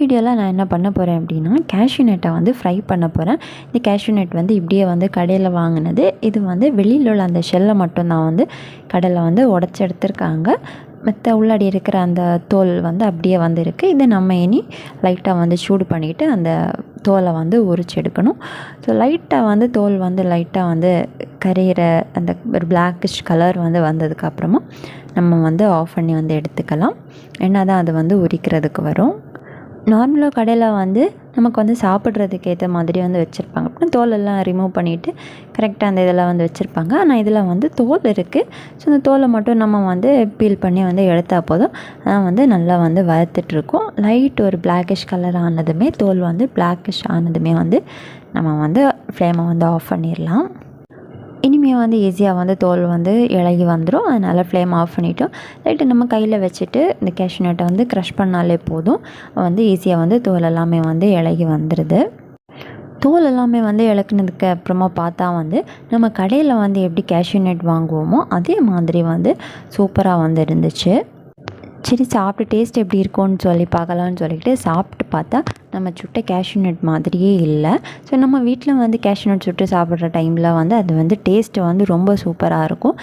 வீடியோவில் நான் என்ன பண்ண போகிறேன் அப்படின்னா கேஷ்யூநெட்டை வந்து ஃப்ரை பண்ண போகிறேன் இந்த கேஷ்யூ வந்து இப்படியே வந்து கடையில் வாங்கினது. இது வந்து வெளியில் உள்ள அந்த ஷெல்லை மட்டும்தான் வந்து கடையில் வந்து உடச்சி எடுத்திருக்காங்க. மற்ற உள்ளாடி இருக்கிற அந்த தோல் வந்து அப்படியே வந்து இருக்குது இதை நம்ம இனி லைட்டாக வந்து சூடு பண்ணிவிட்டு அந்த தோலை வந்து உரிச்சு எடுக்கணும். ஸோ லைட்டாக வந்து தோல் வந்து லைட்டாக வந்து கரையிற அந்த ஒரு பிளாக்கிஷ் கலர் வந்து வந்ததுக்கப்புறமா நம்ம வந்து ஆஃப் பண்ணி வந்து எடுத்துக்கலாம். என்ன தான் அது வந்து உரிக்கிறதுக்கு வரும். நார்மலாக கடையில் வந்து நமக்கு வந்து சாப்பிட்றதுக்கு ஏற்ற மாதிரி வந்து வச்சுருப்பாங்க. அப்புறம் தோலெல்லாம் ரிமூவ் பண்ணிவிட்டு கரெக்டாக அந்த இதெல்லாம் வந்து வச்சுருப்பாங்க. ஆனால் இதில் வந்து தோல் இருக்குது ஸோ அந்த தோலை மட்டும் நம்ம வந்து பீல் பண்ணி வந்து எடுத்தால் போதும். அதான் வந்து நல்லா வந்து வறுத்துட்ருக்கோம். லைட் ஒரு பிளாக்கிஷ் கலர் ஆனதுமே தோல் வந்து பிளாக்கிஷ் ஆனதுமே வந்து நம்ம வந்து ஃப்ளேமை வந்து ஆஃப் பண்ணிடலாம் இனிமேல் வந்து ஈஸியாக வந்து தோல் வந்து இழகி வந்துடும் அதனால் ஃப்ளேம் ஆஃப் பண்ணிவிட்டோம் லைட்டு நம்ம கையில் வச்சுட்டு இந்த கேஷ்யூ நட்டை வந்து க்ரஷ் பண்ணாலே போதும். வந்து ஈஸியாக வந்து தோல் எல்லாமே வந்து இழகி வந்துடுது தோல் எல்லாமே வந்து இழக்குனதுக்கு அப்புறமா பார்த்தா வந்து நம்ம கடையில் வந்து எப்படி கேஷ்யூ நட் வாங்குவோமோ அதே மாதிரி வந்து சூப்பராக வந்து இருந்துச்சு. சரி சாப்பிட்டு டேஸ்ட் எப்படி இருக்கும்னு சொல்லி பார்க்கலான்னு சொல்லிக்கிட்டு சாப்பிட்டு பார்த்தா நம்ம சுட்ட கேஷ்யூ நட் மாதிரியே இல்லை. ஸோ நம்ம வீட்டில் வந்து கேஷ்யூ நட் சுட்டு சாப்பிட்ற டைமில் வந்து அது வந்து டேஸ்ட்டு வந்து ரொம்ப சூப்பராக இருக்கும்.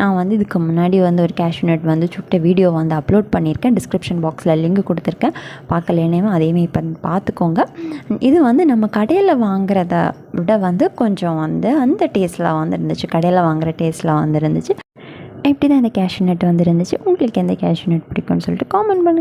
நான் வந்து இதுக்கு முன்னாடி வந்து ஒரு கேஷ்யூ நட் வந்து சுட்ட வீடியோ வந்து அப்லோட் பண்ணியிருக்கேன். டிஸ்கிரிப்ஷன் பாக்ஸில் லிங்க் கொடுத்துருக்கேன். பார்க்கலனே அதேமாரி இப்போ பார்த்துக்கோங்க. இது வந்து நம்ம கடையில் வாங்குறத விட வந்து கொஞ்சம் வந்து அந்த டேஸ்ட்டில் வந்து இருந்துச்சு. கடையில் வாங்குகிற டேஸ்ட்டில் வந்து இருந்துச்சு. இப்படி தான் இந்த கேஷ்யூ நட் வந்துருந்துச்சு? உங்களுக்கு எந்த கேஷ்யூ நட் பிடிக்கும்னு சொல்லிட்டு காமெண்ட் பண்ணுங்கள்